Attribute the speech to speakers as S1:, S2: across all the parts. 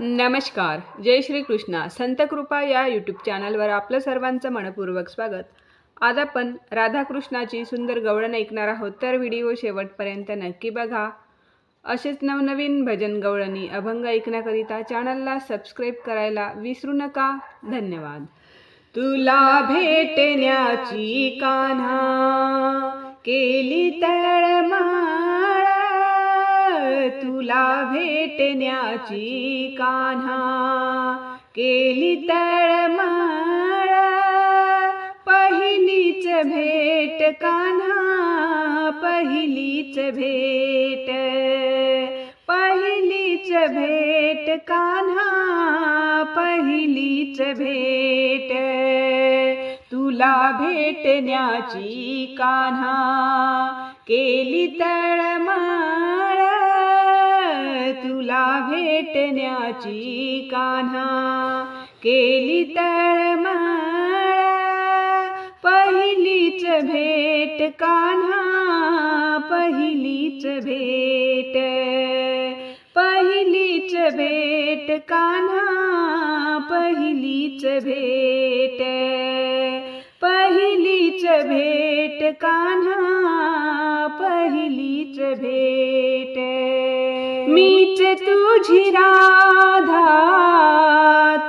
S1: नमस्कार जय श्री कृष्णा संत कृपा या यूट्यूब चॅनलवर आपलं सर्वांचं मनपूर्वक स्वागत. आज आपण राधाकृष्णाची सुंदर गवळण ऐकणार आहोत तर व्हिडिओ शेवटपर्यंत नक्की बघा. असेच नवनवीन भजन गवळणी अभंग ऐकण्याकरिता चॅनलला सबस्क्राईब करायला विसरू नका. धन्यवाद. तुला भेटण्याची कान्हा केली तळमा तुला भेटण्याची कान्हा. केली तळमळ पहिलीच भेट कान्हा पहिलीच भेट. पहिलीच भेट कान्हा पहिलीच भेट. तुला भेटण्याची कान्हा. केली तळमळ तुला भेटण्याची कान्हा. केली तळमाळ पहिलीच भेट कान्हा पहिलीच भेट. पहिलीच भेट कान्हा पहिलीच भेट. पहिलीच भेट कान्हा पहिलीच भेट. तुझी राधा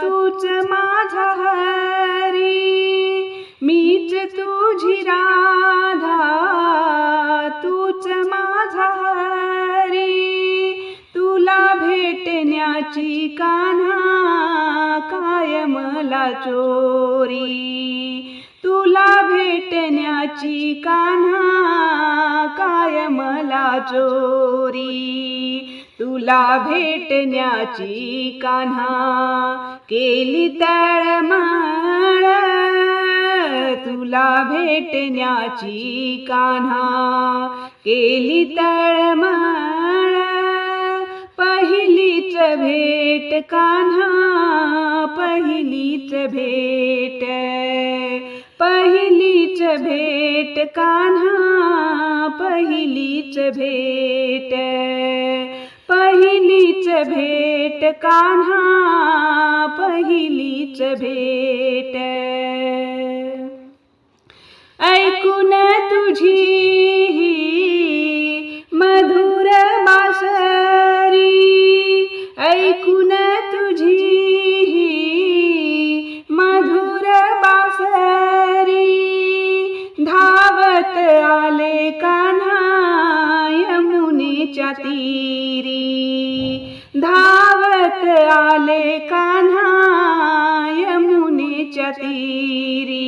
S1: तूच माझा हरी. मीच तुझी राधा तूच माझा हरी. तुला भेटण्याची कान्हा काय मला चोरी. तुला भेटण्याची कान्हा काय मला चोरी. तुला भेटण्याची कान्हा केली तळमाळ तुला भेटण्याची कान्हा केली तळमाळ पहिलीच भेट कान्हा पहिलीच भेट. पहिलीच भेट कान्हा पहिलीच भेट. भेट कान्हा पहिलीच भेट. ऐकून तुझी ही मधुर बासरी. ऐकून तुझी ही मधुर बासरी. धावत आले कान्हा यमुनेच्या ती आले कान्हा यमुनेच्या तीरी.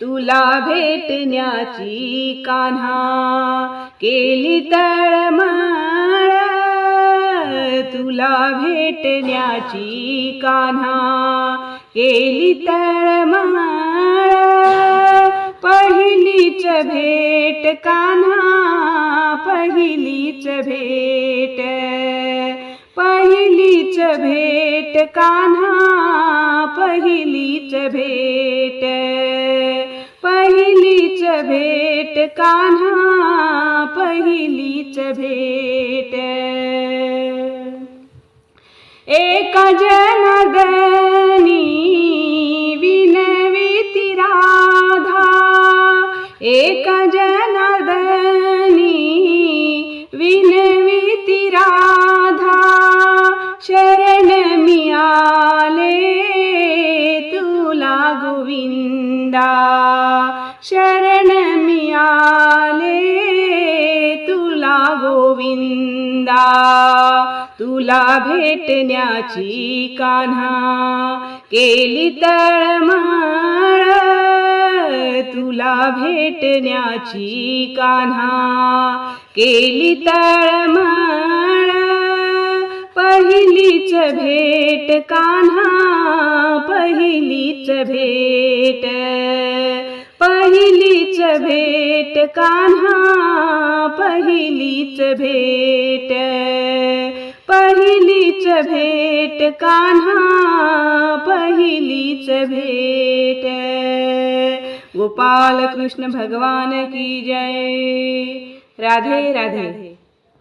S1: तुला भेटण्याची कान्हा केली तळमळ. तुला भेटण्याची कान्हा केली तळमळ. पहिलीच भेट कान्हा पहिलीच भेट. भेट कान्हा पहिलीच भेट. पहिलीच भेट कान्हा पहिलीच भेट. एक जनदनी विनविती राधा. एक जनदनी विन गोविंदा तुला भेटण्याची कान्हा केली तळमाळ तुला भेटण्याची कान्हा केली तळमाळ पहिलीच भेट कान्हा पहिलीच भेट. पहिलीच भेट कान्हा पहिलीच भेट. पहिलीच भेट कान्हा पहिलीच भेट. गोपाल कृष्ण भगवान की जय. राधे राधे.